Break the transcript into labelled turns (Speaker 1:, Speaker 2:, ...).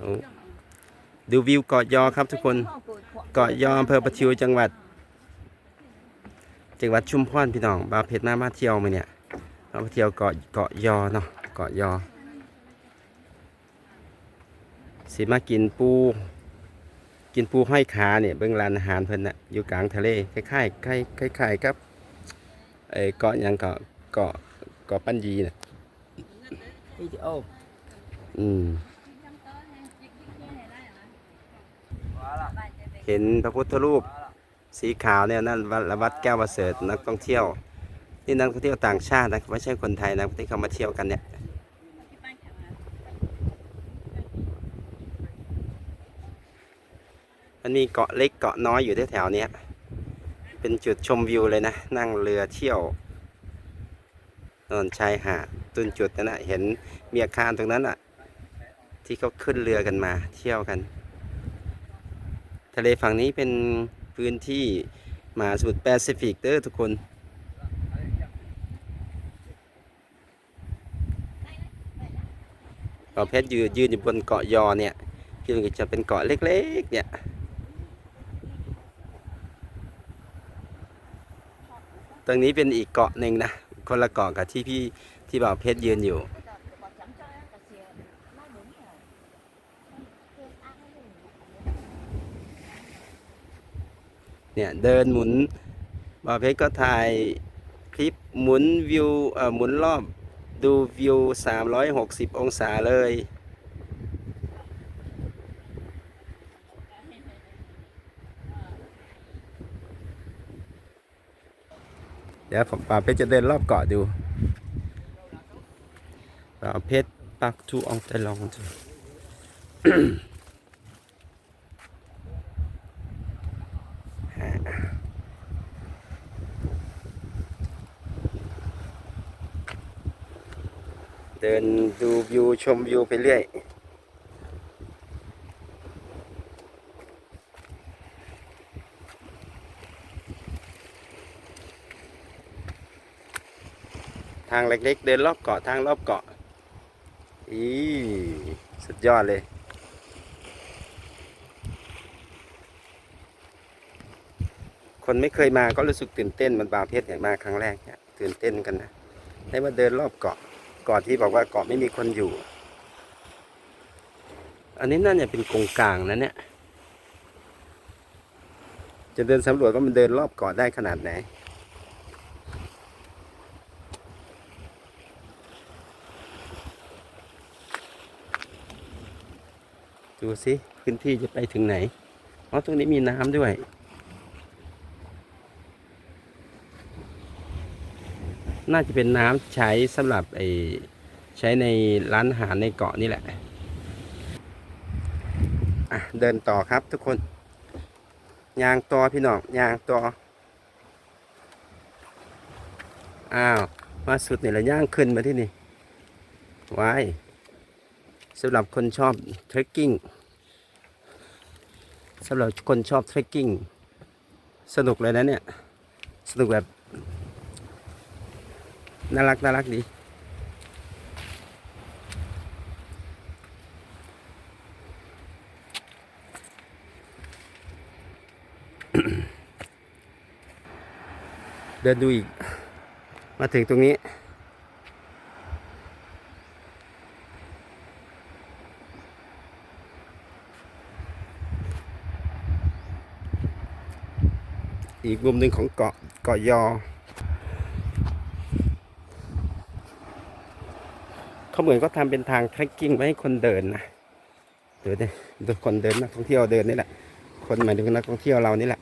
Speaker 1: โอ้ดูวิวเกาะยอครับทุกคน เกาะยออำเภอประทิวจังหวัด จังหวัดชุมพรพี่น้องบาวเพชรมามาเที่ยวมาเนี่ยมาเที่ยวเกาะเกาะยอเนาะเกาะยอสิมากินปู กินปูห้อยขาเนี่ยเบื้องร้านอาหารเพิ่นน่ะอยู่กลางทะเลคล้ายๆคล้ายคล้ายๆกับเอ้เกาะหยังเกาะเกาะเกาะปัญญีน่ะ
Speaker 2: đi chứ ô
Speaker 1: อืม เห็นพระพุทธรูปสีขาวเนี่ยนั่นวัดวัดแก้วประเสริฐนักท่องเที่ยวนี่นักท่องเที่ยวต่างชาตินะไม่ใช่คนไทยนะที่เขามาเที่ยวกันเนี่ยมันมีเกาะเล็กเกาะน้อยอยู่แถวๆเนี้ยเป็นจุดชมวิวเลยนะ นั่งเรือเที่ยวนอนชายหาดตุนจุดนั้นนะเห็นมีอาคารตรงนั้นอะ ที่เขาขึ้นเรือกันมาเที่ยวกันะเลฝั่งนี้เป็นพื้นที่มหาสมุทรแปซิฟิกเด้อทุกคน เกาะเพชรยืนยืนอยู่บนเกาะยอเนี่ยที่มันจะเป็นเกาะเล็กๆเนี่ยตรงนี้เป็นอีกเกาะหนึ่งนะ คนละเกาะกับที่พี่ที่บ่าวเพชรยืนอยู่ เนี่ยเดินหมุนบ่าเพชรก็ถ่ายคลิปหมุนวิวเอ่อหมุนรอบดูวิว 360 องศาเลย เดี๋ยวผมป่าเพชรจะเดินรอบเกาะดูป่าเพชรปักทูอองแต่ลองดู เดินดูวิวชมวิวไปเรื่อย ทางเล็กๆ เดินรอบเกาะทางรอบเกาะอีสุดยอดเลยคนไม่เคยมาก็รู้สึกตื่นเต้นมันบาวเพชรอย่มาครั้งแรกเนี่ยตื่นเต้นกันนะได้มาเดินรอบเกาะ กาะที่บอกว่าเกาะไม่มีคนอยู่ อันนี้น่าจะเป็นกงกลางนะเนี่ย จะเดินสำรวจว่ามันเดินรอบเกาะได้ขนาดไหน ดูสิพื้นที่จะไปถึงไหน เพราะตรงนี้มีน้ำด้วย น่าจะเป็นน้ำใช้สำหรับไอใช้ในร้านอาหารในเกาะนี่แหละอะเดินต่อครับทุกคนยางต่อพี่น้องยางต่ออ้าวมาสุดนี่ละย่างขึ้นมาที่นี่ไว้สำหรับคนชอบเทรคกิ้งสำหรับคนชอบเทรคกิ้งสนุกเลยนะเนี่ย สนุกแบบ น่ารักน่ารักดี เดินดูอีก มาถึงตรงนี้ อีกมุมหนึ่งของเกาะเกาะยอ เขาเหมือนก็ทำเป็นทางเทรคกิ้งไว้ให้คนเดินนะเดี๋ยวดิดูคนเดินนักท่องเที่ยวเดินนี่แหละ คนหมายถึงนักท่องเที่ยวเรานี่แหละ